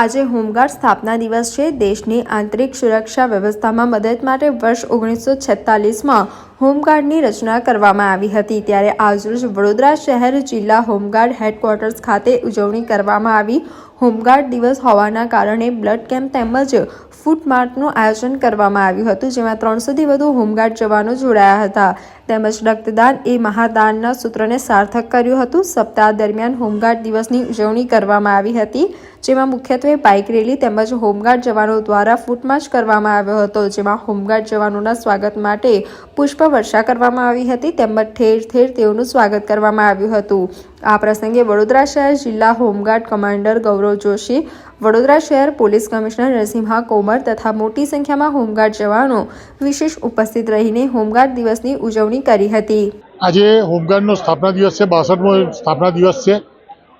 આજે હોમગાર્ડ સ્થાપના દિવસ છે. દેશની આંતરિક સુરક્ષા વ્યવસ્થામાં મદદ માટે વર્ષ ઓગણીસો છેતાલીસમાં હોમગાર્ડની રચના કરવામાં આવી હતી. ત્યારે આજરોજ વડોદરા શહેર જિલ્લા હોમગાર્ડ હેડક્વાર્ટર્સ ખાતે ઉજવણી કરવામાં આવી. હોમગાર્ડ દિવસ હોવાના કારણે બ્લડ કેમ્પ તેમજ ફૂડ માર્ચનું આયોજન કરવામાં આવ્યું હતું, જેમાં ત્રણસોથી વધુ હોમગાર્ડ જવાનો જોડાયા હતા. તેમજ રક્તદાન એ મહાદાનના સૂત્રને સાર્થક કર્યું હતું. સપ્તાહ દરમિયાન હોમગાર્ડ દિવસની ઉજવણી કરવામાં આવી હતી, જેમાં મુખ્યત્વે બાઇક રેલી તેમજ હોમગાર્ડ જવાનો દ્વારા ફૂટમાર્ચ કરવામાં આવ્યો હતો, જેમાં હોમગાર્ડ જવાનોના સ્વાગત માટે પુષ્પ વર્ષા કરવામાં આવી હતી, તેમજ ઠેર ઠેર તેઓનું સ્વાગત કરવામાં આવ્યું હતું. આ પ્રસંગે વડોદરા શહેર જિલ્લા home guard commander Gaurav Joshi, Vadodara શહેર પોલીસ કમિશનર નરસિંહા કોમર તથા મોટી સંખ્યામાં હોમગાર્ડ જવાનો વિશેષ ઉપસ્થિત રહીને હોમગાર્ડ દિવસની ઉજવણી કરી હતી. આજે હોમગાર્ડનો સ્થાપના દિવસ છે, બાસઠમો સ્થાપના દિવસ છે.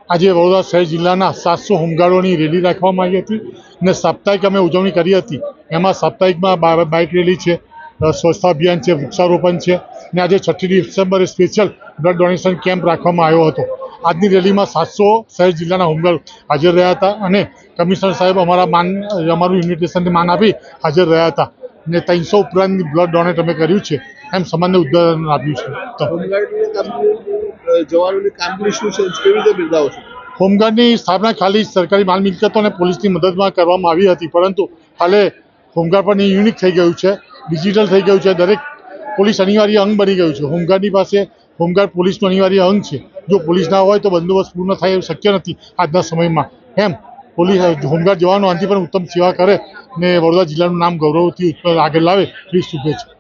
આજે વડોદરા શહેર જિલ્લાના સાતસો હોમગાર્ડોની રેલી રાખવામાં આવી હતી અને સાપ્તાહિક અમે ઉજવણી કરી હતી. એમાં સાપ્તાહિકમાં બાઇક રેલી છે સ્વચ્છતા અભિયાન છે, વૃક્ષારોપણ છે અને આજે છઠ્ઠી ડિસેમ્બરે સ્પેશિયલ બ્લડ ડોનેશન કેમ્પ રાખવામાં આવ્યો હતો. આજની રેલીમાં સાતસો શહેર જિલ્લાના હોમગાર્ડ હાજર રહ્યા હતા અને કમિશનર સાહેબ અમારા માન, અમારું ઇન્વિટેશનને માન આપી હાજર રહ્યા હતા. અને ત્રણસો ઉપરાંતની બ્લડ ડોનેટ અમે કર્યું છે. એમ સામાન્ય ઉદાહરણ આપ્યું છે. હોમગાર્ડની જવાનોની કામગીરી શું છે? કેવી રીતે બિરદાવો છો? હોમગાર્ડની સ્થાપના ખાલી સરકારી માલ મિલકતો અને પોલીસની મદદમાં કરવામાં આવી હતી પરંતુ હાલે હોમગાર્ડ પણ યુનિક થઈ ગયું છે ડિજિટલ થઈ ગયું છે. દરેક પોલીસ અનિવાર્ય અંગ બની ગયું છે. હોમગાર્ડની પાસે હોમગાર્ડ પોલીસનું અનિવાર્ય અંગ છે. જો પોલીસ ના હોય તો બંદોબસ્ત પૂર્ણ થાય એવું શક્ય નથી આજના સમયમાં. એમ પોલીસ હોમગાર્ડ જવાનો આનાથી પણ ઉત્તમ સેવા કરે ને વડોદરા જિલ્લાનું નામ ગૌરવથી આગળ લાવે એવી શુભેચ્છા.